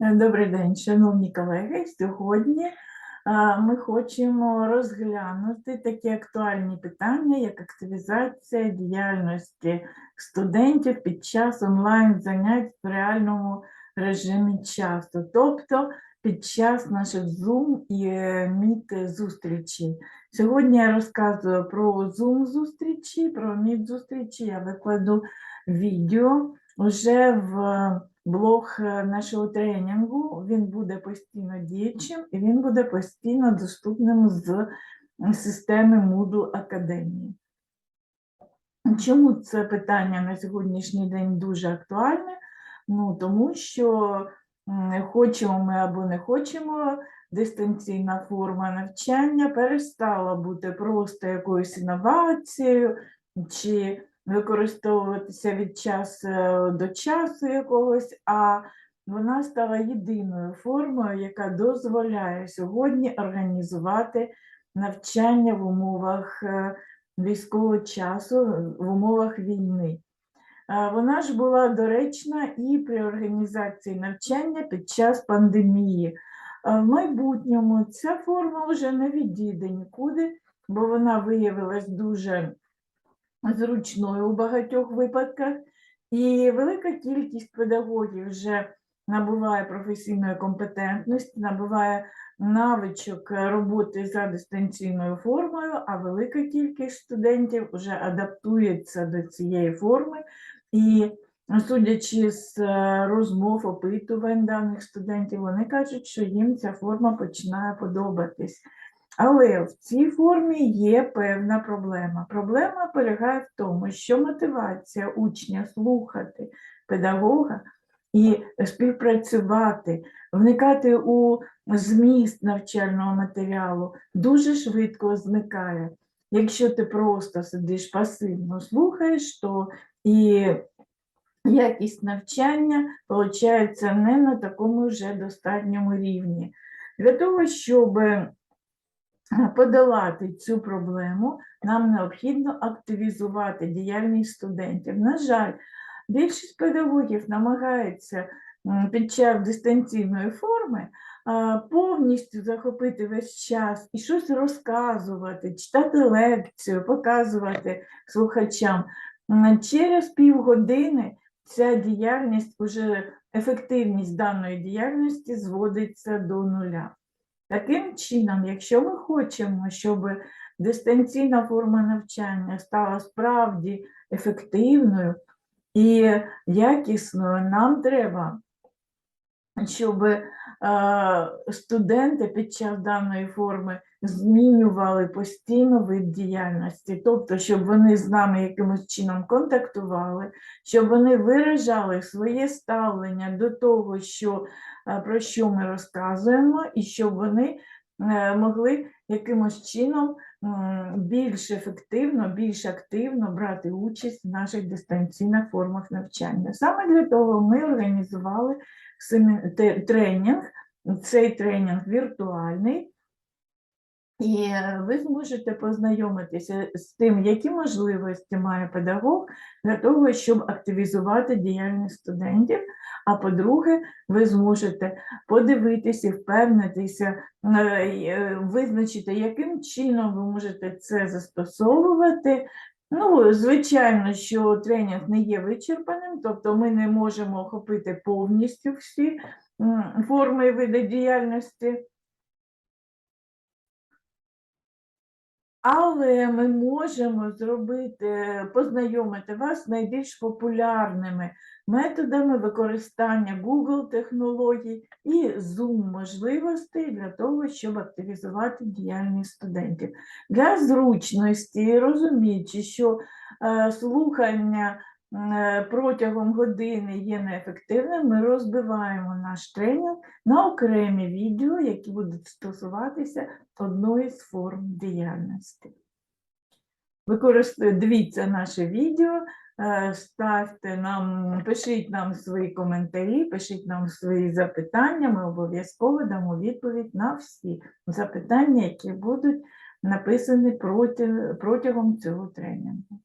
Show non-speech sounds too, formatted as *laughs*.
Добрий день, шановні колеги. Сьогодні ми хочемо розглянути такі актуальні питання, як активізація діяльності студентів під час онлайн-занять в реальному режимі часу, тобто під час наших Zoom і е, Meet зустрічей. Сьогодні я розказую про Zoom зустрічі, про Meet зустрічі. Я викладу відео вже в блог е, нашого тренінгу. Він буде постійно діючим і він буде постійно доступним з системи Moodle Академії. Чому це питання на сьогоднішній день дуже актуальне? Ну, тому що хочемо ми або не хочемо, дистанційна форма навчання перестала бути просто якоюсь інновацією чи використовуватися від часу до часу якогось, а вона стала єдиною формою, яка дозволяє сьогодні організувати навчання в умовах е, військового часу, в умовах війни. Е, Вона ж була доречна і при організації навчання під час пандемії. Е, В майбутньому ця форма вже не відійде нікуди, бо вона виявилась дуже зручною у багатьох випадках, і велика кількість педагогів вже набуває професійної компетентності, набуває навичок роботи за дистанційною формою, а велика кількість студентів вже адаптується до цієї форми. І судячи з е, розмов, опитувань даних студентів, вони кажуть, що їм ця форма починає подобатись. Але в цій формі є певна проблема. Проблема полягає в тому, що мотивація учня слухати педагога і співпрацювати, вникати у зміст навчального матеріалу дуже швидко зникає. Якщо ти просто сидиш пасивно слухаєш, то і якість навчання виходить не на такому вже достатньому рівні. Для того, щоб *laughs* подолати цю проблему, нам необхідно активізувати діяльність студентів. На жаль, більшість педагогів намагаються під час дистанційної форми повністю захопити весь час і щось розказувати, читати лекцію, показувати слухачам. Через півгодини ця діяльність, уже ефективність даної діяльності зводиться до нуля. Таким чином, якщо ми хочемо, щоб дистанційна форма навчання стала справді ефективною і якісною, нам треба, щоб е, студенти під час даної форми змінювали постійно вид діяльності, тобто, щоб вони з нами якимось чином контактували, щоб вони виражали своє ставлення до того, що е, про що ми розказуємо, і щоб вони е, могли якимось чином більш ефективно, більш активно брати участь в наших дистанційних формах навчання. Саме для того ми організували тренінг. Цей тренінг віртуальний. І е, ви зможете познайомитися з тим, які можливості має педагог для того, щоб активізувати діяльність студентів. А по-друге, ви зможете подивитися, впевнитися, е, е, визначити, яким чином ви можете це застосовувати. Ну, звичайно, що тренінг не є вичерпаним, тобто ми не можемо охопити повністю всі форми і види діяльності. Але ми можемо зробити, познайомити вас з найбільш популярними методами використання Google технологій і Zoom можливостей для того, щоб активізувати діяльність студентів. Для зручності, розуміючи, що е, слухання протягом години є неефективним, ми розбиваємо наш тренінг на окремі відео, які будуть стосуватися одної з форм діяльності. Використовуйте, дивіться наше відео, е, ставте нам, пишіть нам свої коментарі, пишіть нам свої запитання, ми обов'язково дамо відповідь на всі запитання, які будуть написані протягом цього тренінгу.